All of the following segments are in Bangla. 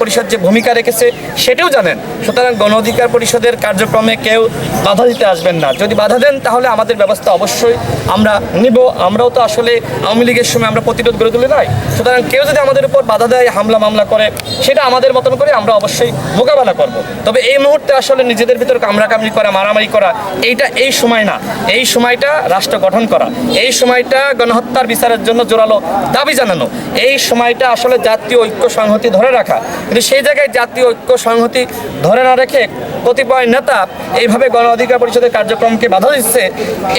পরিষদ যে ভূমিকা রেখেছে সেটাও জানেন। সুতরাং গণ অধিকার পরিষদের কার্যক্রমে কেউ বাধা দিতে আসবেন না। যদি বাধা দেন, তাহলে আমাদের ব্যবস্থা অবশ্যই আমরা নিব। আমরাও তো আসলে আওয়ামী লীগের সময় আমরা প্রতিরোধ গড়ে তুলে নাই। সুতরাং কেউ যদি আমাদের উপর বাধা দেয়, হামলা, মামলা করে, সেটা আমাদের মতন করে আমরা অবশ্যই মোকাবেলা করব। তবে এই মুহূর্তে আসলে নিজেদের ভিতর কামড়াকামড়ি করা, মারামারি করা, এইটা এই সময় না। এই সময়টা রাষ্ট্র গঠন করা। এই সময়টা গণহত্যার বিচারের জন্য জোরালো দাবি জানানো। এই সময়টা আসলে জাতীয় ঐক্য সংহতি ধরে রাখা। কিন্তু সেই জায়গায় জাতীয় ঐক্য সংহতি ধরে না রেখে কতিপয় নেতা এইভাবে গণ অধিকার পরিষদের কার্যক্রমকে বাধা দিচ্ছে,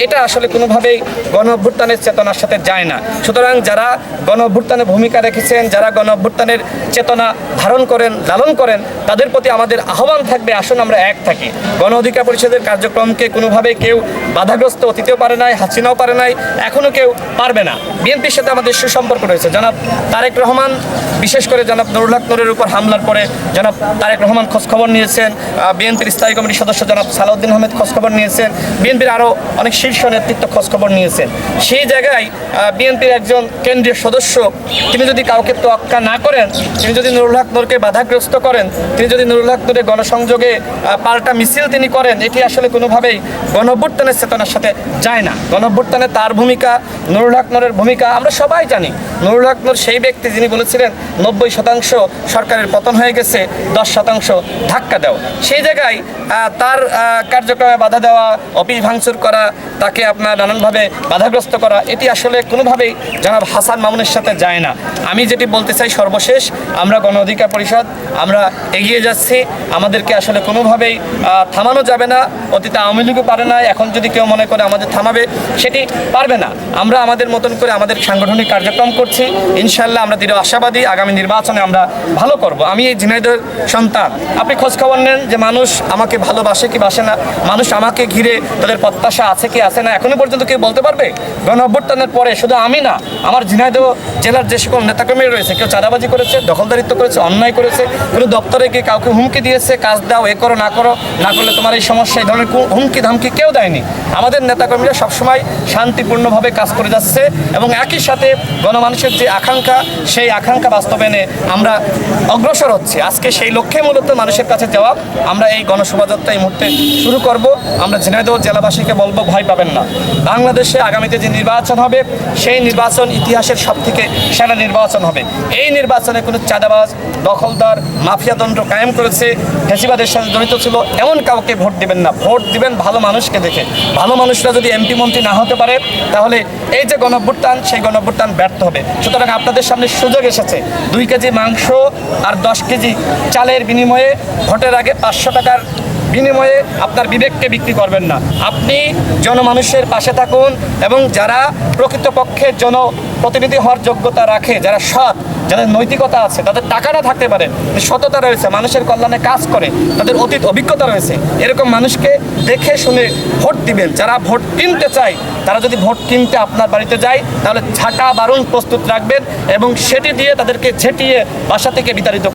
এটা আসলে কোনোভাবেই গণ অভ্যুত্থানের চেতনার সাথে যায় না। সুতরাং যারা গণ অভ্যুত্থানে ভূমিকা রেখেছেন, যারা গণ অভ্যুত্থানের চেতনা ধারণ করেন, লালন করেন, তাদের প্রতি আমাদের আহ্বান থাকবে, আসুন আমরা এক থাকি। গণ অধিকার পরিষদের কার্যক্রমকে কোনোভাবে কেউ বাধাগ্রস্ত অতীতেও পারে নাই, হাসিনাও পারে নাই এখনও কেউ পারবে না। বিএনপির সাথে আমাদের সুসম্পর্ক রয়েছে। জনাব তারেক রহমান, বিশেষ করে জনাব নুরুল হক নুরের উপর হামলার পরে জনাব তারেক রহমান খোঁজখবর নিয়েছেন বিএনপির স্থায়ী কমিটির সদস্য জনাব সালাউদ্দিন আহমেদ খোঁজখবর নিয়েছেন, বিএনপির আরও অনেক শীর্ষ নেতৃত্ব খোঁজখবর নিয়েছেন। সেই জায়গায় বিএনপির একজন কেন্দ্রীয় সদস্য, তিনি যদি কাউকে তোয়াক্কা না করেন, তিনি যদি নুরুল হক নুরকে বাধাগ্রস্ত করেন, তিনি যদি নুরুল হক নুরের গণসংযোগে পাল্টা মিছিল তিনি করেন, এটি আসলে কোনোভাবেই গণঅভ্যুত্থানের চেতনার সাথে যায় না। গণঅভ্যুত্থানে তার ভূমিকা, নুরুল হক নুরের ভূমিকা আমরা সবাই জানি। নুরুল হক নুর সেই ব্যক্তি যিনি বলেছিলেন, নব্বই শতাংশ সরকারের পতন হয়ে গেছে, দশ শতাংশ ধাক্কা দেওয়া সেই জায়গায় তার কার্যক্রমে বাধা দেওয়া, অফিস ভাঙচুর করা, তাকে আপনার নানানভাবে বাধাগ্রস্ত করা, এটি আসলে কোনোভাবেই জনাব হাসান মামুনের সাথে যায় না। আমি যেটি বলতে চাই সর্বশেষ, আমরা গণ অধিকার পরিষদ, আমরা এগিয়ে যাচ্ছি। আমাদেরকে আসলে কোনোভাবেই থামানো যাবে না। অতীতে আওয়ামী লীগও পারে না এখন যদি কেউ মনে করে আমাদের থামাবে, সেটি পারবে না। আমরা আমাদের মতন করে আমাদের সাংগঠনিক কার্যক্রম করছি। ইনশাল্লাহ আমরা দৃঢ় আশাবাদী, আগামী নির্বাচনে আমরা ভালো করব। আমি এই ঝিনাইদের সন্তান। আপনি খোঁজ খবর নেন যে মানুষ আমাকে ভালোবাসে কি বাসে না। মানুষ আমাকে ঘিরে তাদের প্রত্যাশা আছে কি আছে না। এখনও পর্যন্ত কেউ বলতে পারবে? গণ পরে শুধু আমি না, আমার ঝিনাইদহ জেলার যে সকল নেতাকর্মী রয়েছে, কেউ চাঁদাবাজি করেছে, দখলদারিত্ব করেছে, অন্যায় করেছে, কোনো দপ্তরে গিয়ে কাউকে হুমকি দিয়েছে, কাজ দাও, এ করো, না করো, না করলে তোমার এই সমস্যা, এই ধরনের হুমকি ধামকি কেউ দেয়নি। আমাদের নেতাকর্মীরা সবসময় শান্তিপূর্ণভাবে কাজ করে যাচ্ছে এবং একই সাথে গণমানুষের যে আকাঙ্ক্ষা, সেই আকাঙ্ক্ষা বাস্তবায়নে আমরা অগ্রসর হচ্ছি, আজকে সেই লক্ষ্যে মূলত মানুষের কাছে যাওয়া, আমরা এই গণশোভাযাত্রা এই মুহূর্তে শুরু করব। আমরা ঝিনাইদহ জেলাবাসীকে বলব, ভয় পাবেন না। বাংলাদেশে আগামীতে যে নির্বাচন হবে, সেই নির্বাচন ইতিহাসের সব থেকে সেরা নির্বাচন হবে। এই নির্বাচনে কোনো চাঁদাবাজ, দখলদার মাফিয়াতন্ত্র কায়েম করেছে, ফেসিবাদের সাথে জড়িত ছিল, এমন কাউকে ভোট দিবেন না। ভোট দিবেন ভালো মানুষকে দেখে। ভালো মানুষরা যদি এমপি, মন্ত্রী না হতে পারে, তাহলে এই যে গণভ্যুত্থান, সেই গণভ্যুত্থান ব্যর্থ হবে। সুতরাং আপনাদের সামনে সুযোগ এসেছে। দুই কেজি মাংস আর দশ কেজি চালের বিনিময়ে ভোটের আগে পাঁচশো টাকার বিনিময়ে আপনার বিবেককে বিক্রি করবেন না। আপনি জনমানুষের পাশে থাকুন এবং যারা প্রকৃতপক্ষে জনপ্রতিনিধি হওয়ার যোগ্যতা রাখে, যারা সৎ, যাদের নৈতিকতা আছে, তাদের টাকা না থাকতে পারে সততা রয়েছে, মানুষের কল্যাণে কাজ করে, তাদের অতীত অভিজ্ঞতা রয়েছে। এরকম মানুষকে দেখে শুনে ভোট দিবেন। যারা ভোট কিনতে চায়, তারা যদি ভোট কিনতে আপনার বাড়িতে যায়, তাহলে ঝাঁটা বারুণ প্রস্তুত রাখবেন এবং সেটি দিয়ে তাদেরকে ঝেঁটিয়ে বাসা থেকে বিতাড়িত